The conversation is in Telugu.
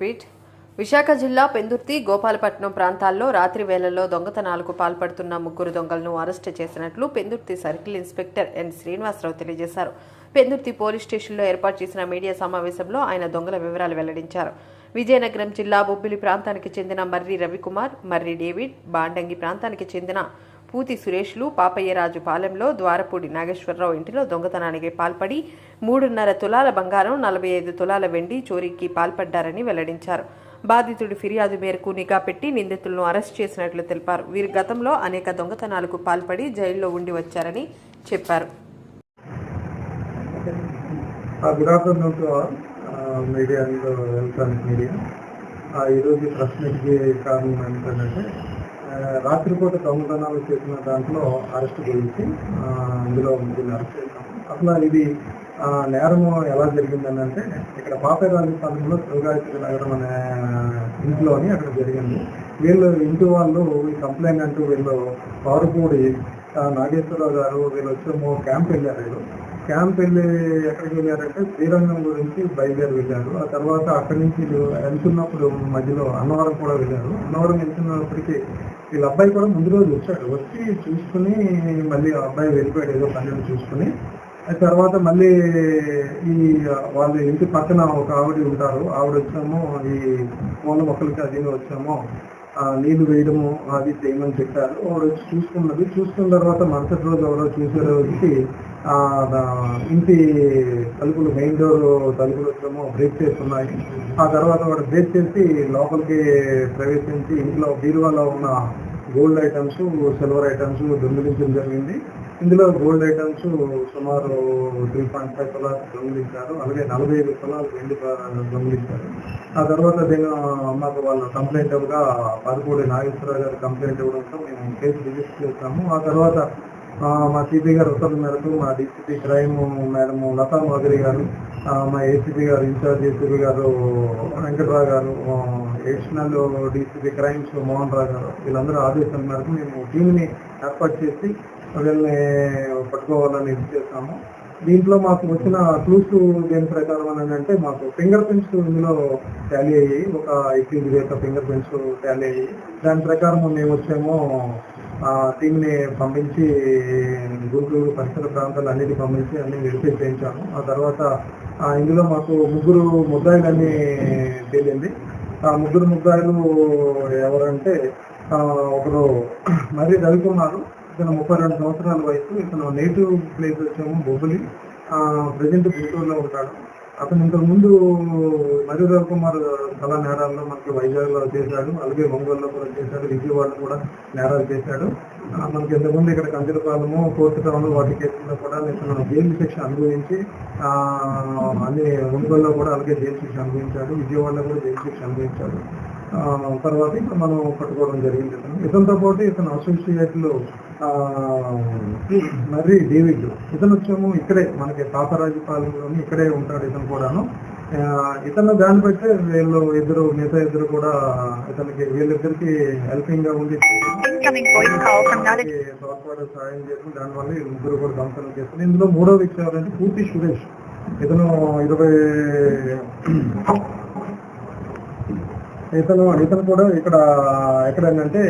రిపీట్. విశాఖ జిల్లా పెందుర్తి గోపాలపట్నం ప్రాంతాల్లో రాత్రి వేళల్లో దొంగతనాలకు పాల్పడుతున్న ముగ్గురు దొంగలను అరెస్టు చేసినట్లు Pendurthi circle inspector N. Srinivasarao తెలియజేశారు. పెందుర్తి పోలీస్ స్టేషన్లో ఏర్పాటు చేసిన మీడియా సమావేశంలో ఆయన దొంగల వివరాలు వెల్లడించారు. విజయనగరం జిల్లా బొబ్బిలి ప్రాంతానికి చెందిన మర్రి రవికుమార్ మర్రి డేవిడ్ బాండంగి ప్రాంతానికి చెందిన పూతి సురేష్లు పాపయ్యరాజు పాలెంలో ద్వారపూడి నాగేశ్వరరావు ఇంటిలో దొంగతనానికి పాల్పడి మూడున్నర తులాల బంగారం నలభై ఐదు తులాల వెండి చోరీకి పాల్పడ్డారని వెల్లడించారు. బాధితుడి ఫిర్యాదు మేరకు నిఘా పెట్టి నిందితులను అరెస్ట్ చేసినట్లు తెలిపారు. వీరు గతంలో అనేక దొంగతనాలకు పాల్పడి జైల్లో ఉండి వచ్చారని చెప్పారు. Uh, Good afternoon ఈరోజు ప్రశ్నకి కారణం ఏంటంటే రాత్రిపూట దొంగతనాలు చేసిన దాంట్లో అరెస్ట్ గురించి ఇందులో దీన్ని అరెస్ట్ చేశాము. అసలు ఇది ఆ నేరం ఎలా జరిగిందని అంటే ఇక్కడ పాపేరాజు పాలెంలో శివగాయత్రి నగరం అనే ఇంట్లోని అక్కడ జరిగింది. వీళ్ళు ఇంటి వాళ్ళు ఈ కంప్లైంట్ అంటూ వీళ్ళు పౌరపూడి ఆ, నాగేశ్వరరావు గారు వీళ్ళు వచ్చి క్యాంప్ వెళ్ళారు. వీళ్ళు క్యాంప్ వెళ్ళి ఎక్కడికి వెళ్ళారంటే శ్రీరంగం గురించి బయలుదేరి వెళ్ళారు. ఆ తర్వాత అక్కడి నుంచి వెళ్తున్నప్పుడు మధ్యలో అన్నవరం కూడా వెళ్ళారు. అన్నవరం వెళ్తున్నప్పటికీ వీళ్ళ అబ్బాయి కూడా ముందు రోజు వచ్చాడు. వచ్చి చూసుకుని మళ్ళీ ఆ అబ్బాయి వెళ్ళిపోయాడు ఏదో పని చూసుకుని. ఆ తర్వాత మళ్ళీ ఈ వాళ్ళ ఇంటి పక్కన ఒక ఆవిడ ఉంటారు. ఆవిడ వచ్చాము. ఈ పూల మొక్కలకి అది వచ్చామో. నీళ్ళు వేయడము అది చేయమని చెప్పారు. వాడు వచ్చి చూసుకున్నది చూసుకున్న తర్వాత మరుసటి రోజు ఎవరో చూసే రోజుకి ఆ ఇంటి తలుపులు మెయిన్ డోర్ తలుపులు వచ్చామో బ్రేక్ చేస్తున్నాయి. ఆ తర్వాత వాడు బ్రేక్ చేసి లోపలికి ప్రవేశించి ఇంట్లో బీరువాలో ఉన్న గోల్డ్ ఐటమ్స్ సిల్వర్ ఐటమ్స్ దొంగిలించడం జరిగింది. ఇందులో గోల్డ్ ఐటమ్స్ సుమారు త్రీ పాయింట్ ఫైవ్ తులాలు దొంగిలించారు. అలాగే నలభై ఐదు తులాలు వెండి దొంగిలించారు. ఆ తర్వాత దీని మాకు వాళ్ళు కంప్లైంట్ ఇవ్వగా పదకొండు నాగేశ్వరరావు గారు కంప్లైంట్ ఇవ్వడంతో మేము కేసు రిజిస్టర్ చేస్తాము ఆ తర్వాత మా సిపి గారు ఉత్తర్వుల మేరకు మా DCP crime madam Latha Madhuri garu మా ACP garu incharge ACP garu Venkatarao garu additional DCP crimes Mohan Rao garu వీళ్ళందరూ ఆదేశాల మేరకు మేము టీంని ఏర్పాటు చేసి వీళ్ళని పట్టుకోవాలని ఇది చేస్తాము. దీంట్లో మాకు వచ్చిన క్లూస్ దేని ప్రకారం అని అంటే మాకు ఫింగర్ ప్రింట్స్ ఇందులో టాలీ అయ్యాయి. ఒక ఎయిటీ యొక్క ఫింగర్ ప్రింట్స్ టాలీ అయ్యాయి. దాని ప్రకారం మేము వచ్చేమో. ఆ టీంని పంపించి గుంటూరు పరిసర ప్రాంతాలు అన్నిటి పంపించి అన్ని వెరిఫై చేయించాము. ఆ తర్వాత ఇందులో మాకు ముగ్గురు ముద్దాయిలన్నీ తేలింది. ఆ ముగ్గురు ముద్దాయిలు ఎవరంటే ఒకరు మరీ రవికుమారు ఇతను ముప్పై రెండు సంవత్సరాల వయసు ఇతను నేటివ్ ప్లేస్ వచ్చేమో బొబ్బులి. ప్రజెంట్ గుంటూరులో ఉంటాడు. అతను ఇంతకు ముందు మరి రవికుమార్ చాలా నేరాల్లో మనకి వైజాగ్లో చేశాడు అలాగే ఒంగోలులో కూడా చేశాడు విజయవాడలో కూడా నేరాలు చేశాడు. మనకి ఇంతకుముందు ఇక్కడ కందిరపాలము కోర్టు టౌన్ వాటి కేసుల్లో కూడా ఇతను జైలు శిక్ష అనుభవించి ఆ, అన్ని ఒంగోలులో కూడా అలాగే జైలు శిక్ష అనుభవించాడు విజయవాడలో కూడా జైలు శిక్ష అనుభవించాడు. తర్వాత ఇప్పుడు మనం పట్టుకోవడం జరిగింది. ఇతను ఇతనితో పాటు ఇతను అసోసియేట్లు ఆ, మరి డేవిడ్ ఇతను వచ్చేమో ఇక్కడే మనకి పాపరాజుపాలెంలోని ఇక్కడే ఉంటాడు ఇతను కూడాను. ఇతను దాన్ని బట్టి వీళ్ళు ఇద్దరు మిగతా ఇద్దరు కూడా ఇతనికి వీళ్ళిద్దరికి హెల్పింగ్గా ఉండి తోడ్పాటు సాయం చేసి దానివల్ల ముగ్గురు కూడా దొంగతనం చేస్తుంది ఇందులో మూడో వ్యక్తి ఎవరంటే పూర్తి సురేష్. ఇతను ఇరవై ఇతను ఇతను కూడా ఇక్కడ ఎక్కడంటే